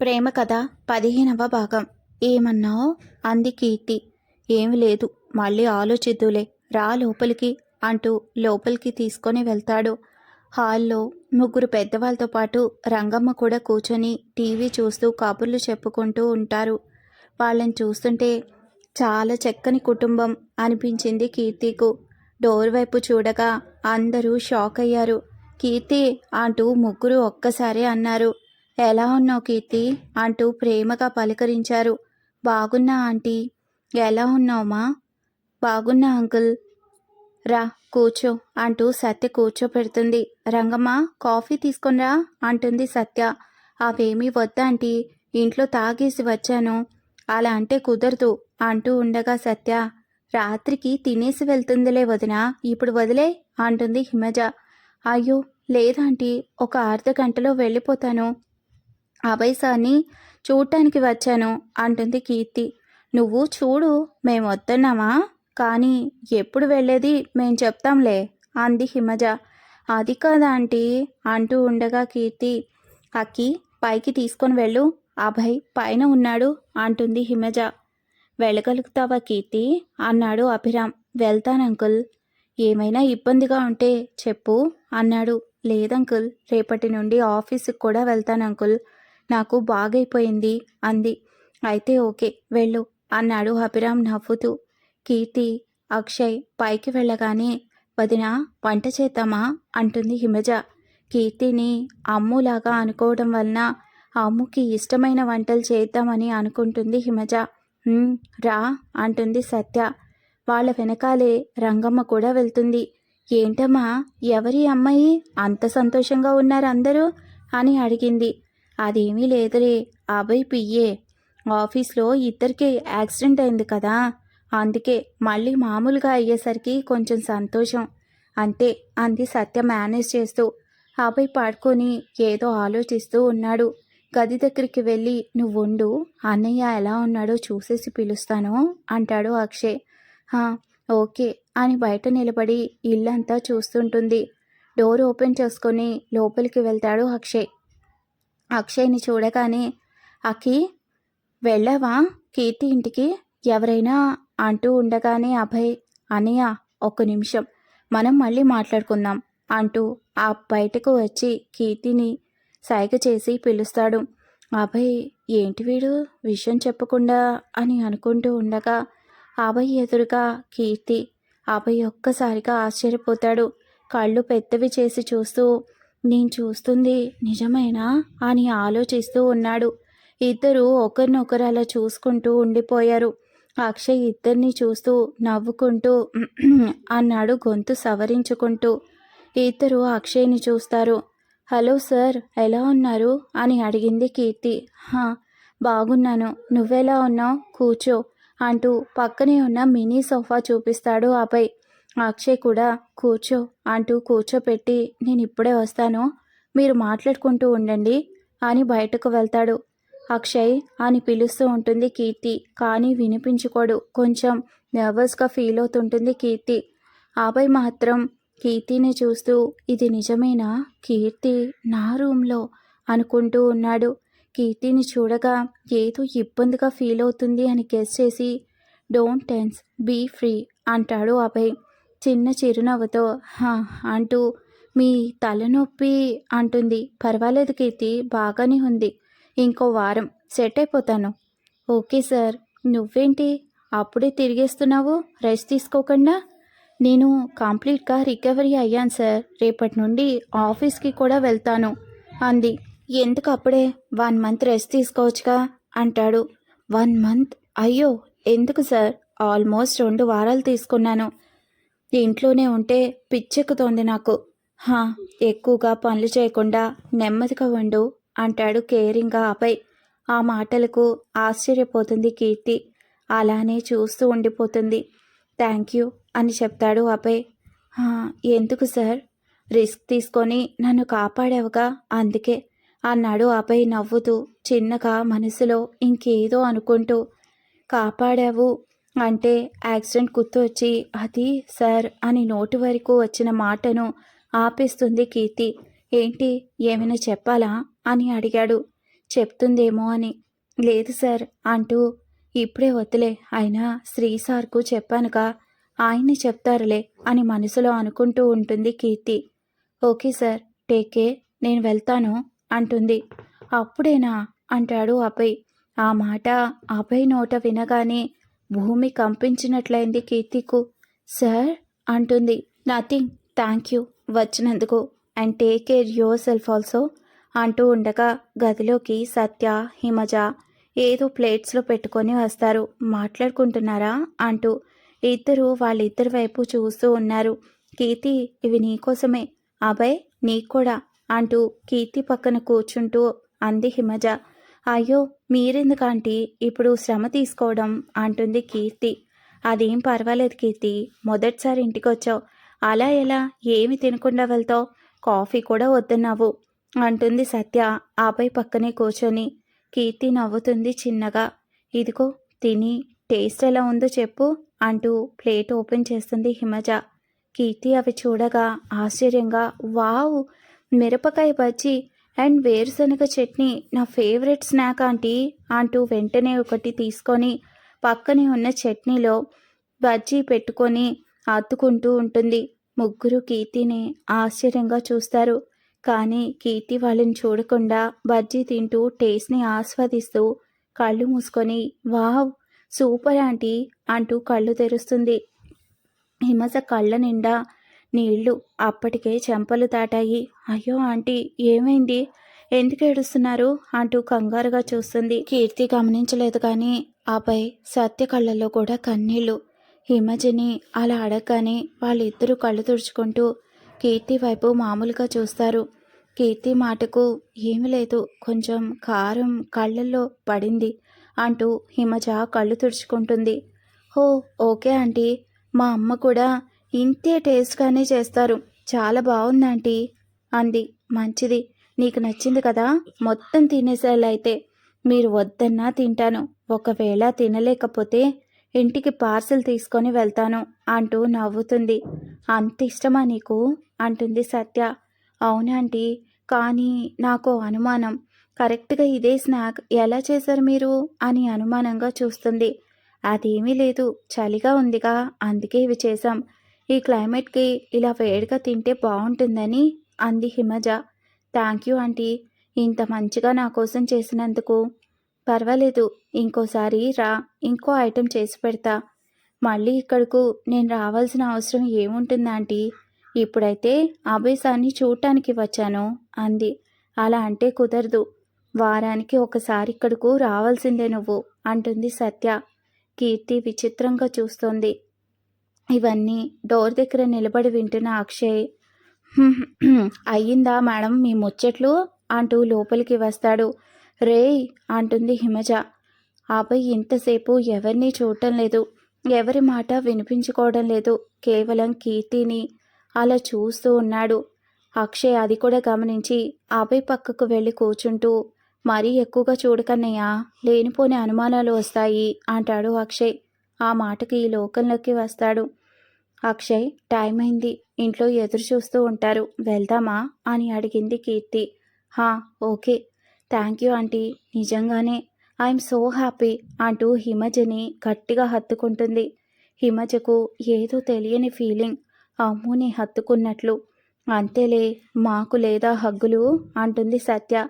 ప్రేమ కథ పదిహేనవ భాగం. ఏమన్నావు? అంది కీర్తి. ఏమి లేదు మళ్ళీ ఆలోచిద్దులే. రా లోపలికి అంటూ లోపలికి తీసుకొని వెళ్తాడు. హాల్లో ముగ్గురు పెద్దవాళ్ళతో పాటు రంగమ్మ కూడా కూర్చొని టీవీ చూస్తూ కబుర్లు చెప్పుకుంటూ ఉంటారు. వాళ్ళని చూస్తుంటే చాలా చక్కని కుటుంబం అనిపించింది కీర్తికు. డోర్ వైపు చూడగా అందరూ షాక్ అయ్యారు. కీర్తి అంటూ ముగ్గురు ఒక్కసారే అన్నారు. ఎలా ఉన్నావు కీర్తి? అంటూ ప్రేమగా పలకరించారు. బాగున్నా ఆంటీ. ఎలా ఉన్నావుమా బాగున్నా అంకుల్. రా కూర్చో అంటూ సత్య కూర్చోపెడుతుంది. రంగమ్మ కాఫీ తీసుకునిరా అంటుంది సత్య. అవేమీ వద్దాంటీ ఇంట్లో తాగేసి వచ్చాను. అలా అంటే కుదరదు అంటూ ఉండగా సత్య. రాత్రికి తినేసి వెళ్తుందిలే వదిన ఇప్పుడు వదిలే అంటుంది హిమజ. అయ్యో లేదాంటీ ఒక అర్ధ గంటలో వెళ్ళిపోతాను. అభయ్ సార్ని చూడటానికి వచ్చాను అంటుంది కీర్తి. నువ్వు చూడు మేము వస్తున్నామా కానీ ఎప్పుడు వెళ్ళేది మేం చెప్తాంలే అంది హిమజ. అది కాదా ఆంటీ? అంటూ ఉండగా కీర్తి. అక్కి పైకి తీసుకొని వెళ్ళు. అభయ్ పైన ఉన్నాడు అంటుంది హిమజ. వెళ్ళగలుగుతావా కీర్తి? అన్నాడు అభిరామ్. వెళ్తాను అంకుల్. ఏమైనా ఇబ్బందిగా ఉంటే చెప్పు అన్నాడు. లేదంకుల్ రేపటి నుండి ఆఫీస్కి కూడా వెళ్తాను అంకుల్. నాకు బాగైపోయింది అంది. అయితే ఓకే వెళ్ళు అన్నాడు అభిరామ్ నవ్వుతూ. కీర్తి అక్షయ్ పైకి వెళ్ళగానే వదిన వంట చేద్దామా? అంటుంది హిమజ. కీర్తిని అమ్ములాగా అనుకోవడం వలన అమ్ముకి ఇష్టమైన వంటలు చేద్దామని అనుకుంటుంది హిమజ. రా అంటుంది సత్య. వాళ్ళ వెనకాలే రంగమ్మ కూడా వెళ్తుంది. ఏంటమ్మా ఎవరి అమ్మాయి? అంత సంతోషంగా ఉన్నారు అందరూ అని అడిగింది. అదేమీ లేదులే. అభయ్ పియ్యే. ఆఫీస్లో ఇద్దరికి యాక్సిడెంట్ అయింది కదా. అందుకే మళ్ళీ మామూలుగా అయ్యేసరికి కొంచెం సంతోషం. అంతే అంది సత్య మేనేజ్ చేస్తూ. అభయ్ పడుకొని ఏదో ఆలోచిస్తూ ఉన్నాడు. గది దగ్గరికి వెళ్ళి నువ్వుండు అన్నయ్య ఎలా ఉన్నాడో చూసేసి పిలుస్తాను అంటాడు అక్షయ్. ఓకే అని బయట నిలబడి ఇల్లంతా చూస్తుంటుంది. డోర్ ఓపెన్ చేసుకొని లోపలికి వెళ్తాడు అక్షయ్. అక్షయ్ని చూడగానే అఖి వెళ్ళావా? కీర్తి ఇంటికి? ఎవరైనా? అంటూ ఉండగానే అభయ్ అనయ్య ఒక్క నిమిషం. మనం మళ్ళీ మాట్లాడుకుందాం అంటూ ఆ బయటకు వచ్చి కీర్తిని సైగ చేసి పిలుస్తాడు. అభయ్ ఏంటి వీడు? విషయం చెప్పకుండా అని అనుకుంటూ ఉండగా అభయ్ ఎదురుగా కీర్తి అభయ్ ఒక్కసారిగా ఆశ్చర్యపోతాడు. కళ్ళు పెద్దవి చేసి చూస్తూ నేను చూస్తుంది నిజమేనా అని ఆలోచిస్తూ ఉన్నాడు. ఇద్దరు ఒకరినొకరు అలా చూసుకుంటూ ఉండిపోయారు. అక్షయ్ ఇద్దరిని చూస్తూ నవ్వుకుంటూ అన్నాడు గొంతు సవరించుకుంటూ. ఇద్దరు అక్షయ్ని చూస్తారు. హలో సార్ ఎలా ఉన్నారు? అని అడిగింది కీర్తి. హా బాగున్నాను. నువ్వెలా ఉన్నావు? కూర్చో అంటూ పక్కనే ఉన్న మినీ సోఫా చూపిస్తాడు ఆపై అక్షయ్ కూడా కూర్చో అంటూ కూర్చోపెట్టి నేను ఇప్పుడే వస్తాను. మీరు మాట్లాడుకుంటూ ఉండండి అని బయటకు వెళ్తాడు. అక్షయ్ అని పిలుస్తూ ఉంటుంది కీర్తి కానీ వినిపించుకోడు. కొంచెం నర్వస్గా ఫీల్ అవుతుంటుంది కీర్తి. ఆపై మాత్రం కీర్తిని చూస్తూ ఇది నిజమేనా? కీర్తి నా రూమ్లో అనుకుంటూ ఉన్నాడు. కీర్తిని చూడగా ఏదో ఇబ్బందిగా ఫీల్ అవుతుంది అని గెస్ చేసి డోంట్ టెన్స్ బీ ఫ్రీ అంటాడు అభయ్. చిన్న చిరునవ్వుతో అంటూ మీ తలనొప్పి అంటుంది. పర్వాలేదు కీర్తి బాగానే ఉంది. ఇంకో వారం సెట్ అయిపోతాను. Okay sir. నువ్వేంటి? అప్పుడే తిరిగేస్తున్నావు? రెస్ట్ తీసుకోకుండా? నేను కంప్లీట్గా రికవరీ అయ్యాను సార్. రేపటి నుండి ఆఫీస్కి కూడా వెళ్తాను. అంది. ఎందుకు అప్పుడే? వన్ మంత్ రెస్ట్ తీసుకోవచ్చుగా? అంటాడు. One month? అయ్యో! ఎందుకు సార్? ఆల్మోస్ట్ రెండు వారాలు తీసుకున్నాను. ఇంట్లోనే ఉంటే పిచ్చెక్కుతోంది నాకు. హా ఎక్కువగా పనులు చేయకుండా నెమ్మదిగా ఉండు అంటాడు కేరింగ్గా ఆపై ఆ మాటలకు ఆశ్చర్యపోతుంది కీర్తి. అలానే చూస్తూ ఉండిపోతుంది. థ్యాంక్ యూ అని చెప్తాడు అభయ్. ఎందుకు సార్? రిస్క్ తీసుకొని నన్ను కాపాడావుగా అందుకే అన్నాడు అభయ్ నవ్వుతూ చిన్నగా మనసులో ఇంకేదో అనుకుంటూ. కాపాడావు అంటే యాక్సిడెంట్ గుర్తొచ్చి అది సార్ అని నోటి వరకు వచ్చిన మాటను ఆపేస్తుంది కీర్తి. ఏంటి? ఏమైనా చెప్పాలా? అని అడిగాడు. చెప్తుందేమో అని. లేదు సార్ అంటూ ఇప్పుడే వద్దులే అయినా శ్రీ సార్కు చెప్పానుగా ఆయన్ని చెప్తారులే అని మనసులో అనుకుంటూ ఉంటుంది Keerthi. Okay sir take care నేను వెళ్తాను అంటుంది. అప్పుడేనా? అంటాడు అభయ్. ఆ మాట అభయ్ నోట వినగానే భూమి కంపించినట్లయింది కీర్తికు. సార్ అంటుంది. Nothing thank you. వచ్చినందుకు. And take care yourself also అంటూ ఉండగా గదిలోకి సత్య హిమజ ఏదో ప్లేట్స్లో పెట్టుకొని వస్తారు. మాట్లాడుకుంటున్నారా? అంటూ ఇద్దరు వాళ్ళిద్దరి వైపు చూస్తూ ఉన్నారు. కీర్తి ఇవి నీకోసమే అభయ్ నీకు కూడా అంటూ కీర్తి పక్కన కూర్చుంటూ అంది హిమజ. అయ్యో మీరెందుకు ఆంటీ ఇప్పుడు శ్రమ తీసుకోవడం అంటుంది కీర్తి. అదేం పర్వాలేదు కీర్తి మొదటిసారి ఇంటికి వచ్చావు అలా ఎలా? ఏమి తినకుండా వెళ్తావు? కాఫీ కూడా వద్దన్నావు అంటుంది సత్య ఆపై పక్కనే కూర్చొని. కీర్తి నవ్వుతుంది చిన్నగా. ఇదిగో తిని టేస్ట్ ఎలా ఉందో చెప్పు అంటూ ప్లేట్ ఓపెన్ చేస్తుంది హిమజ. కీర్తి అవి చూడగా ఆశ్చర్యంగా వావ్ మిరపకాయ బజ్జీ అండ్ వేరుశనగ చట్నీ నా ఫేవరెట్ స్నాక్ ఆంటీ అంటూ వెంటనే ఒకటి తీసుకొని పక్కనే ఉన్న చట్నీలో బజ్జీ పెట్టుకొని అత్తుకుంటూ ఉంటుంది. ముగ్గురు కీర్తిని ఆశ్చర్యంగా చూస్తారు. కానీ కీర్తి వాళ్ళని చూడకుండా బజ్జీ తింటూ టేస్ట్ని ఆస్వాదిస్తూ కళ్ళు మూసుకొని వావ్ సూపర్ ఆంటీ అంటూ కళ్ళు తెరుస్తుంది. హిమజ కళ్ళ నిండా నీళ్ళు అప్పటికే చెంపలు దాటాయి. అయ్యో ఆంటీ ఏమైంది? ఎందుకు ఏడుస్తున్నారు? అంటూ కంగారుగా చూస్తుంది. కీర్తి గమనించలేదు కానీ ఆపై సత్య కళ్ళల్లో కూడా కన్నీళ్ళు హిమజని అలా అడగగానే వాళ్ళిద్దరూ కళ్ళు తుడుచుకుంటూ కీర్తి వైపు మామూలుగా చూస్తారు. కీర్తి మాటకు ఏమి లేదు కొంచెం కారం కళ్ళల్లో పడింది అంటూ హిమజ కళ్ళు తుడుచుకుంటుంది. హో ఓకే ఆంటీ మా అమ్మ కూడా ఇంతే టేస్ట్గానే చేస్తారు. చాలా బాగుంది ఆంటీ అంది. మంచిది. నీకు నచ్చింది కదా? మొత్తం తినేసేలా మీరు వద్దన్నా తింటాను. ఒకవేళ తినలేకపోతే ఇంటికి పార్సిల్ తీసుకొని వెళ్తాను అంటూ నవ్వుతుంది. అంత ఇష్టమా నీకు? అంటుంది సత్య. అవునంటీ కానీ నాకు అనుమానం. కరెక్ట్గా ఇదే స్నాక్ ఎలా చేశారు మీరు? అని అనుమానంగా చూస్తుంది. అదేమీ లేదు. చలిగా ఉందిగా. అందుకే ఇవి చేశాం. ఈ క్లైమేట్కి ఇలా వేడిగా తింటే బాగుంటుందని అంది హిమజ. Thank you aunty. ఇంత మంచిగా నా కోసం చేసినందుకు. పర్వాలేదు ఇంకోసారి రా ఇంకో ఐటెం చేసి పెడతా. మళ్ళీ ఇక్కడకు నేను రావాల్సిన అవసరం ఏముంటుందాంటీ ఇప్పుడైతే అభయసాన్ని చూడటానికి వచ్చాను అంది. అలా అంటే కుదరదు. వారానికి ఒకసారి ఇక్కడకు రావాల్సిందే నువ్వు అంటుంది సత్య. కీర్తి విచిత్రంగా చూస్తోంది. ఇవన్నీ డోర్ దగ్గర నిలబడి వింటున్న అక్షయ్ అయ్యిందా మేడం మీ ముచ్చట్లు? అంటూ లోపలికి వస్తాడు. రేయ్ అంటుంది హిమజ. ఆపై ఇంతసేపు ఎవరిని చూడటం లేదు. ఎవరి మాట వినిపించుకోవడం లేదు. కేవలం కీర్తిని అలా చూస్తూ ఉన్నాడు. అక్షయ్ అది కూడా గమనించి ఆపై పక్కకు వెళ్ళి కూర్చుంటూ మరీ ఎక్కువగా చూడకన్నయ్యా లేనిపోని అనుమానాలు వస్తాయి అంటాడు అక్షయ్. ఆ మాటకి ఈ లోకంలోకి వస్తాడు. అక్షయ్ టైం అయింది. ఇంట్లో ఎదురు చూస్తూ ఉంటారు. వెళ్దామా? అని అడిగింది కీర్తి. హా ఓకే. Thank you aunty. నిజంగానే. ఐఎమ్ సో హ్యాపీ అంటూ హిమజని గట్టిగా హత్తుకుంటుంది. హిమజకు ఏదో తెలియని ఫీలింగ్. అమ్ముని హత్తుకున్నట్లు. అంతేలే మాకు లేదా హగ్గులు? అంటుంది సత్య.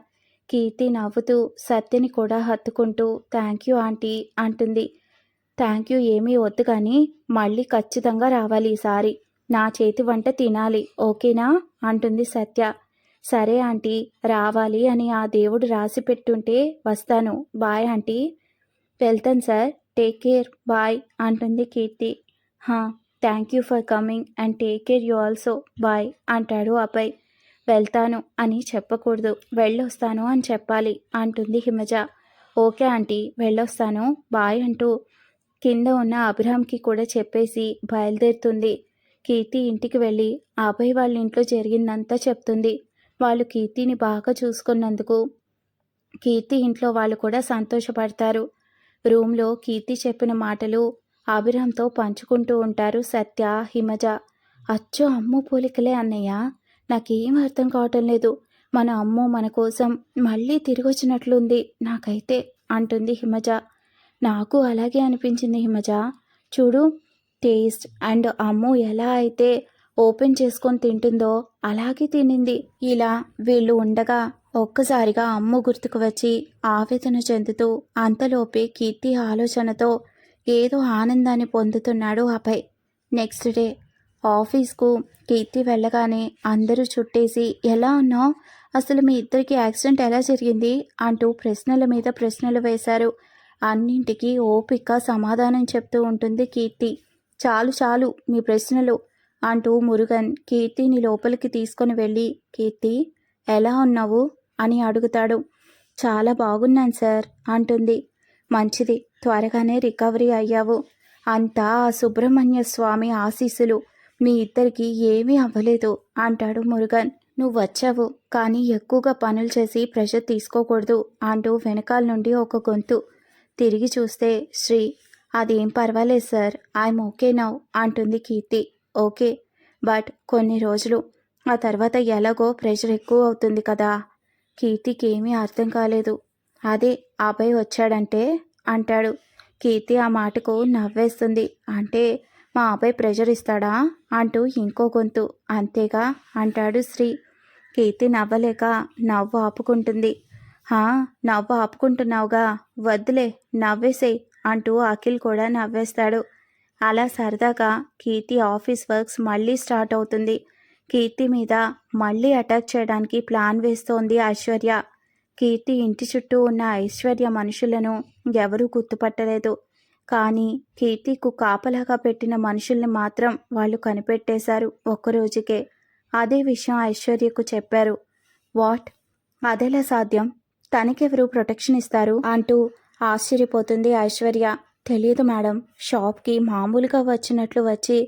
కీర్తి నవ్వుతూ సత్యని కూడా హత్తుకుంటూ థ్యాంక్ యూ ఆంటీ అంటుంది. థ్యాంక్ యూ ఏమీ వద్దు కానీ మళ్ళీ ఖచ్చితంగా రావాలి ఈసారి. నా చేతి వంట తినాలి ఓకేనా? అంటుంది సత్య. సరే ఆంటీ రావాలి అని ఆ దేవుడు రాసి పెట్టుంటే వస్తాను. Bye aunty. వెళ్తాను సార్. Take care. బాయ్ అంటుంది కీర్తి. హా thank you for coming and take care you also. Bye అంటాడు అబ్బాయి వెళ్తాను అని చెప్పకూడదు. వెళ్ళొస్తాను అని చెప్పాలి అంటుంది హిమజ. ఓకే ఆంటీ వెళ్ళొస్తాను. బాయ్ అంటూ కింద ఉన్న అభిరామ్కి కూడా చెప్పేసి బయలుదేరుతుంది. కీర్తి ఇంటికి వెళ్ళి అభయ్ వాళ్ళ ఇంట్లో జరిగిందంతా చెప్తుంది. వాళ్ళు కీర్తిని బాగా చూసుకున్నందుకు కీర్తి ఇంట్లో వాళ్ళు కూడా సంతోషపడతారు. రూమ్లో కీర్తి చెప్పిన మాటలు అభిరామ్తో పంచుకుంటూ ఉంటారు సత్య హిమజ. అచ్చో అమ్ము పోలికలే అన్నయ్య! నాకేం అర్థం కావటం లేదు. మన అమ్మ మన కోసం మళ్ళీ తిరిగి వచ్చినట్లుంది నాకైతే అంటుంది హిమజ. నాకు అలాగే అనిపించింది హిమజ. చూడు టేస్ట్ అండ్ అమ్ము ఎలా అయితే ఓపెన్ చేసుకొని తింటుందో అలాగే తినింది. ఇలా వీళ్ళు ఉండగా ఒక్కసారిగా అమ్ము గుర్తుకు వచ్చి ఆవేదన చెందుతూ అంతలోపే కీర్తి ఆలోచనతో ఏదో ఆనందాన్ని పొందుతున్నాడు అభయ్. నెక్స్ట్ డే ఆఫీస్కు కీర్తి వెళ్ళగానే అందరూ చుట్టేసి ఎలా ఉన్నావు? అసలు మీ ఇద్దరికి యాక్సిడెంట్ ఎలా జరిగింది? అంటూ ప్రశ్నల మీద ప్రశ్నలు వేశారు. అన్నింటికీ ఓపిక సమాధానం చెప్తూ ఉంటుంది కీర్తి. చాలు చాలు మీ ప్రశ్నలు అంటూ మురుగన్ కీర్తిని లోపలికి తీసుకొని వెళ్ళి కీర్తి ఎలా ఉన్నావు? అని అడుగుతాడు. చాలా బాగున్నాను సార్ అంటుంది. మంచిది త్వరగానే రికవరీ అయ్యావు. అంతా ఆ సుబ్రహ్మణ్య స్వామి ఆశీస్సులు మీ ఇద్దరికి ఏమీ అవ్వలేదు అంటాడు మురుగన్. నువ్వు వచ్చావు కానీ ఎక్కువగా పనులు చేసి ప్రెషర్ తీసుకోకూడదు అంటూ వెనకాల నుండి ఒక గొంతు. తిరిగి చూస్తే శ్రీ అదేం పర్వాలేదు సార్ ఐఎమ్ ఓకే నౌ అంటుంది కీర్తి. ఓకే బట్ కొన్ని రోజులు ఆ తర్వాత ఎలాగో ప్రెషర్ ఎక్కువ అవుతుంది కదా. కీర్తికి ఏమీ అర్థం కాలేదు. అదే అబ్బాయి వచ్చాడంటే? అంటాడు. కీర్తి ఆ మాటకు నవ్వేస్తుంది. అంటే మా అబ్బాయి ప్రెషర్ ఇస్తాడా? అంటూ ఇంకో గొంతు. అంతేగా అంటాడు శ్రీ. కీర్తి నవ్వలేక నవ్వు ఆపుకుంటుంది. హా నవ్వు ఆపుకుంటున్నావుగా. వద్దులే నవ్వేసేయ్ అంటూ అఖిల్ కూడా నవ్వేస్తాడు. అలా సరదాగా కీర్తి ఆఫీస్ వర్క్స్ మళ్ళీ స్టార్ట్ అవుతుంది. కీర్తి మీద మళ్ళీ అటాక్ చేయడానికి ప్లాన్ వేస్తోంది ఐశ్వర్య. కీర్తి ఇంటి చుట్టూ ఉన్న ఐశ్వర్య మనుషులను ఎవరూ గుర్తుపట్టలేదు. కానీ కీర్తికు కాపలాగా పెట్టిన మనుషుల్ని మాత్రం వాళ్ళు కనిపెట్టేశారు ఒక్కరోజుకే అదే విషయం ఐశ్వర్యకు చెప్పారు. వాట్? అదెలా సాధ్యం? తనకెవరు ప్రొటెక్షన్ ఇస్తారు? అంటూ ఆశ్చర్యపోతుంది ఐశ్వర్య. తెలియదు మేడం షాప్కి మామూలుగా వచ్చినట్లు వచ్చి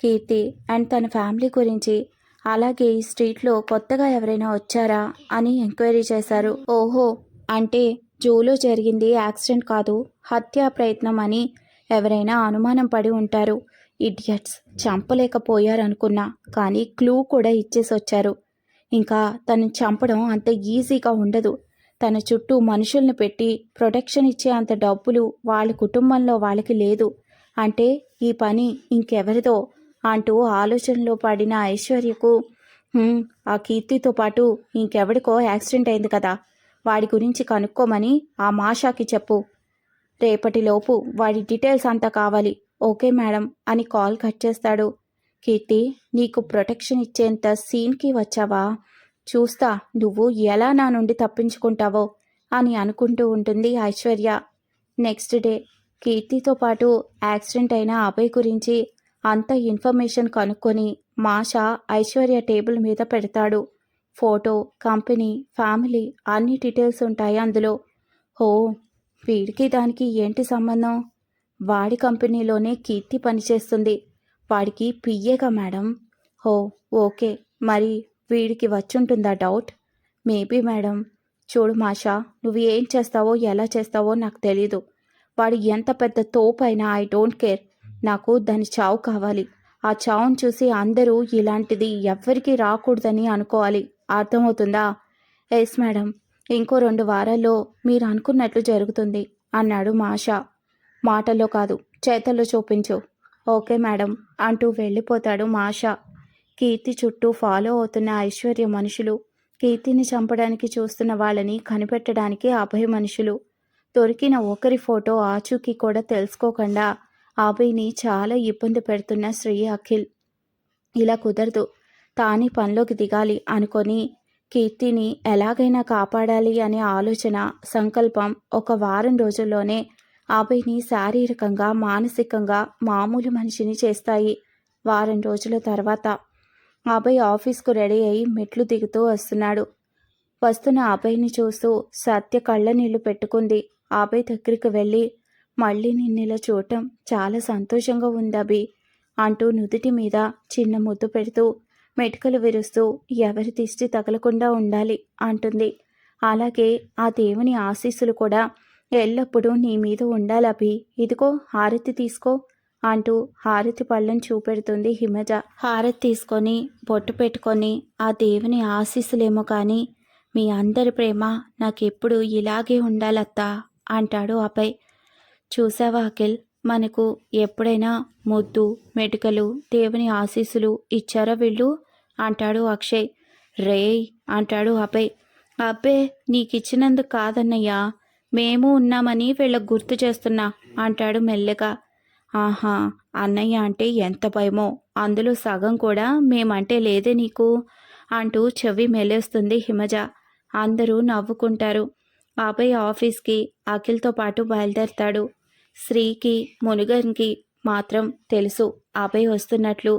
కీర్తి అండ్ తన ఫ్యామిలీ గురించి అలాగే ఈ స్ట్రీట్లో కొత్తగా ఎవరైనా వచ్చారా అని ఎంక్వైరీ చేశారు. ఓహో అంటే జూలో జరిగింది యాక్సిడెంట్ కాదు హత్యా ప్రయత్నం అని ఎవరైనా అనుమానం పడి ఉంటారు. ఇడియట్స్ చంపలేకపోయారనుకున్నా కానీ క్లూ కూడా ఇచ్చేసి వచ్చారు ఇంకా తను చంపడం అంత ఈజీగా ఉండదు. తన చుట్టూ మనుషుల్ని పెట్టి ప్రొటెక్షన్ ఇచ్చే అంత డబ్బులు వాళ్ళ కుటుంబంలో వాళ్ళకి లేదు. అంటే ఈ పని ఇంకెవరిదో అంటూ ఆలోచనలో పడిన ఐశ్వర్యకు ఆ కీర్తితో పాటు ఇంకెవడికో యాక్సిడెంట్ అయింది కదా వాడి గురించి కనుక్కోమని ఆ మాషాకి చెప్పు. రేపటిలోపు వాడి డీటెయిల్స్ అంతా కావాలి. ఓకే మేడం అని కాల్ కట్ చేస్తాడు. కీర్తి నీకు ప్రొటెక్షన్ ఇచ్చేంత సీన్కి వచ్చావా? చూస్తా నువ్వు ఎలా నా నుండి తప్పించుకుంటావో అని అనుకుంటూ ఉంటుంది ఐశ్వర్య. నెక్స్ట్ డే కీర్తితో పాటు యాక్సిడెంట్ అయిన అభయ్ గురించి అంత ఇన్ఫర్మేషన్ కనుక్కొని మాషా ఐశ్వర్య టేబుల్ మీద పెడతాడు. ఫోటో కంపెనీ ఫ్యామిలీ అన్ని డీటెయిల్స్ ఉంటాయి అందులో. ఓ వీడికి దానికి ఏంటి సంబంధం? వాడి కంపెనీలోనే కీర్తి పనిచేస్తుంది. వాడికి పియ్యేగా మేడం. ఓ ఓకే. మరి వీడికి వచ్చుంటుందా డౌట్? Maybe madam. చూడు మాషా నువ్వు ఏం చేస్తావో ఎలా చేస్తావో నాకు తెలీదు. వాడు ఎంత పెద్ద తోపైనా ఐ డోంట్ కేర్. నాకు దాని చావు కావాలి. ఆ చావును చూసి అందరూ ఇలాంటిది ఎవ్వరికీ రాకూడదని అనుకోవాలి. అర్థమవుతుందా? Yes madam. ఇంకో రెండు వారాల్లో మీరు అనుకున్నట్లు జరుగుతుంది అన్నాడు మాషా. మాటల్లో కాదు చేతల్లో చూపించు. ఓకే మేడం అంటూ వెళ్ళిపోతాడు మాషా. కీర్తి చుట్టూ ఫాలో అవుతున్న ఐశ్వర్య మనుషులు కీర్తిని చంపడానికి చూస్తున్న వాళ్ళని కనిపెట్టడానికి అభయ మనుషులు. దొరికిన ఒకరి ఫోటో ఆచూకీ కూడా తెలుసుకోకుండా అభయ్ని చాలా ఇబ్బంది పెడుతున్న శ్రీ అఖిల్. ఇలా కుదరదు తానే పనిలోకి దిగాలి అనుకొని కీర్తిని ఎలాగైనా కాపాడాలి అనే ఆలోచన సంకల్పం ఒక వారం రోజుల్లోనే అభయ్ని శారీరకంగా మానసికంగా మామూలు మనిషిని చేస్తాయి. వారం రోజుల తర్వాత అభయ్ ఆఫీస్కు రెడీ అయి మెట్లు దిగుతూ వస్తున్నాడు. వస్తున్న అభయ్ని చూస్తూ సత్య కళ్ళ నీళ్ళు పెట్టుకుంది. అభయ్ దగ్గరికి వెళ్ళి మళ్ళీ నిన్నిలా చూడటం చాలా సంతోషంగా ఉంది అభి అంటూ నుదుటి మీద చిన్న ముద్దు పెడుతూ మెటుకలు విరుస్తూ ఎవరి దిష్టి తగలకుండా ఉండాలి అంటుంది. అలాగే ఆ దేవుని ఆశీస్సులు కూడా ఎల్లప్పుడూ నీ మీద ఉండాలి అభి. ఇదిగో హారతి తీసుకో. అంటూ హారతి పళ్ళను చూపెడుతుంది హిమజ. హారతి తీసుకొని బొట్టు పెట్టుకొని ఆ దేవుని ఆశీస్సులేమో కానీ మీ అందరి ప్రేమ నాకెప్పుడు ఇలాగే ఉండాలత్తా అంటాడు అపై చూసావా అఖిల్? మనకు ఎప్పుడైనా ముద్దు మెటుకలు దేవుని ఆశీస్సులు ఇచ్చారా వీళ్ళు? అంటాడు అక్షయ్. రేయ్ అంటాడు అపై అబ్బే నీకిచ్చినందుకు కాదన్నయ్యా. మేము ఉన్నామని వీళ్ళకు గుర్తు చేస్తున్నా అంటాడు మెల్లగా. ఆహా అన్నయ్య అంటే ఎంత భయమో. అందులో సగం కూడా మేమంటే లేదే నీకు? అంటూ చెవి మెలేస్తుంది హిమజ. అందరూ నవ్వుకుంటారు. అభయ్ ఆఫీస్కి అఖిల్తో పాటు బయలుదేరతాడు. శ్రీకి మునుగన్కి మాత్రం తెలుసు అభయ్ వస్తున్నట్లు.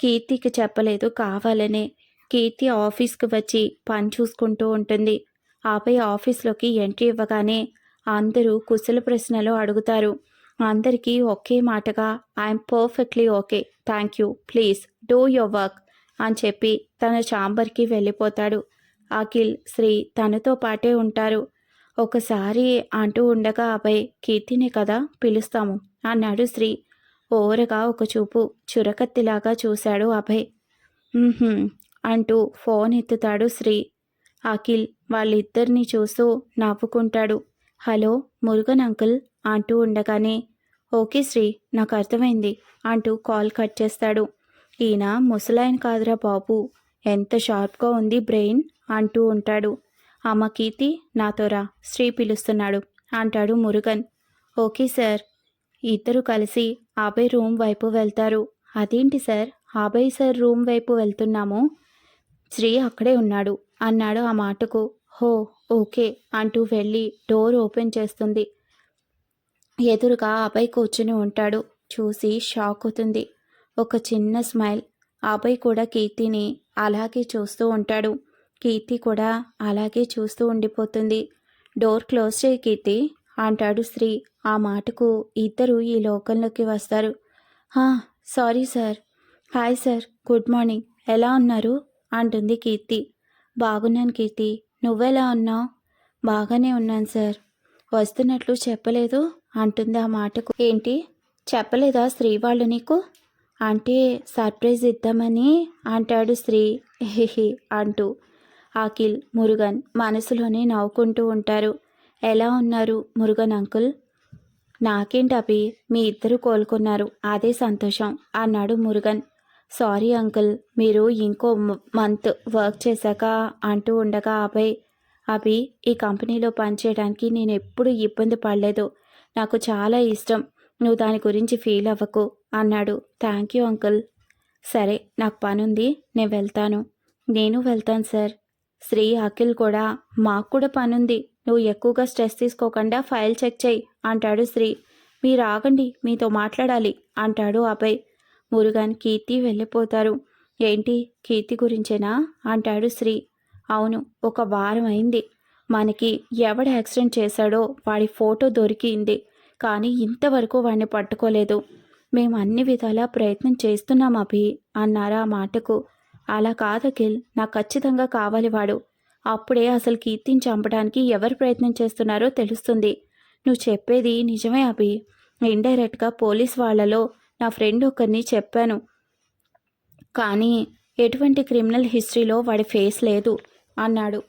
కీర్తికి చెప్పలేదు కావాలనే. కీర్తి ఆఫీస్కి వచ్చి పని చూసుకుంటూ ఉంటుంది. ఆపై ఆఫీస్లోకి ఎంట్రీ ఇవ్వగానే అందరూ కుశల ప్రశ్నలు అడుగుతారు. అందరికీ ఒకే మాటగా I'm perfectly okay thank you please do your work అని చెప్పి తన ఛాంబర్కి వెళ్ళిపోతాడు. అఖిల్ శ్రీ తనతో పాటే ఉంటారు. ఒకసారి అంటూ ఉండగా అభయ్ కీర్తిని కదా పిలుస్తాము అన్నాడు శ్రీ. ఓరగా ఒక చూపు చురకత్తిలాగా చూశాడు అభయ్. అంటూ ఫోన్ ఎత్తుతాడు శ్రీ. అఖిల్ వాళ్ళిద్దరిని చూస్తూ నవ్వుకుంటాడు. హలో మురుగన్ అంకుల్ అంటూ ఉండగానే ఓకే శ్రీ నాకు అర్థమైంది అంటూ కాల్ కట్ చేస్తాడు. ఈయన ముసలాయన కాదురా బాబు ఎంత షార్ప్గా ఉంది బ్రెయిన్ అంటూ ఉంటాడు. అమ్మ కీర్తి నాతోరా శ్రీ పిలుస్తున్నాడు అంటాడు మురుగన్. Okay sir. ఇద్దరు కలిసి అభయ్ రూమ్ వైపు వెళ్తారు. అదేంటి సార్ అభయ్ సార్ రూమ్ వైపు వెళ్తున్నాము? శ్రీ అక్కడే ఉన్నాడు అన్నాడు ఆ మాటకు. హో ఓకే అంటూ వెళ్ళి డోర్ ఓపెన్ చేస్తుంది. ఎదురుగా అభయ్ కూర్చుని ఉంటాడు. చూసి షాక్ అవుతుంది. ఒక చిన్న స్మైల్. అభయ్ కూడా కీర్తిని అలాగే చూస్తూ ఉంటాడు. కీర్తి కూడా అలాగే చూస్తూ ఉండిపోతుంది. డోర్ క్లోజ్ చేయి కీర్తి అంటాడు శ్రీ ఆ మాటకు ఇద్దరు ఈ లోకంలోకి వస్తారు. Sorry sir. Hi sir. Good morning. ఎలా ఉన్నారు? అంటుంది కీర్తి. బాగున్నాను కీర్తి. నువ్వెలా ఉన్నావు? బాగానే ఉన్నాను సార్. వస్తున్నట్లు చెప్పలేదు. అంటుంది ఆ మాటకు. ఏంటి? చెప్పలేదా శ్రీ వాళ్ళు నీకు? అంటే సర్ప్రైజ్ ఇద్దామని అంటాడు శ్రీ హిహి అంటూ. అఖిల్ మురుగన్ మనసులోనే నవ్వుకుంటూ ఉంటారు. ఎలా ఉన్నారు మురుగన్ అంకుల్? నాకేంటి అభి? మీ ఇద్దరు కోలుకున్నారు. అదే సంతోషం అన్నాడు మురుగన్. సారీ అంకుల్ మీరు ఇంకో మంత్ వర్క్ చేశాక అంటూ ఉండగా అభయ్ అభి ఈ కంపెనీలో పనిచేయడానికి నేను ఎప్పుడూ ఇబ్బంది పడలేదు. నాకు చాలా ఇష్టం. నువ్వు దాని గురించి ఫీల్ అవ్వకు అన్నాడు. Thank you uncle. సరే నాకు పనుంది నేను వెళ్తాను. నేను వెళ్తాను సార్. శ్రీ అఖిల్ కూడా మాకు కూడా పనుంది. నువ్వు ఎక్కువగా స్ట్రెస్ తీసుకోకుండా ఫైల్ చెక్ చేయి అంటాడు శ్రీ. మీరు ఆగండి మీతో మాట్లాడాలి అంటాడు అభయ్. మురుగన్ కీర్తి వెళ్ళిపోతారు. ఏంటి కీర్తి గురించేనా అంటాడు శ్రీ. అవును ఒక వారం అయింది. మనకి ఎవడు యాక్సిడెంట్ చేశాడో వాడి ఫోటో దొరికింది. కానీ ఇంతవరకు వాడిని పట్టుకోలేదు. మేము అన్ని విధాలా ప్రయత్నం చేస్తున్నాం అభి అన్నారా ఆ మాటకు. అలా కాదకిల్ నాకు ఖచ్చితంగా కావాలి వాడు. అప్పుడే అసలు కీర్తిని చంపడానికి ఎవరు ప్రయత్నం చేస్తున్నారో తెలుస్తుంది. నువ్వు చెప్పేది నిజమే అభి. ఇండైరెక్ట్గా పోలీస్ వాళ్ళలో నా ఫ్రెండ్ ఒకరిని చెప్పాను. కానీ ఎటువంటి క్రిమినల్ హిస్టరీలో వాడి ఫేస్ లేదు అన్నాడు.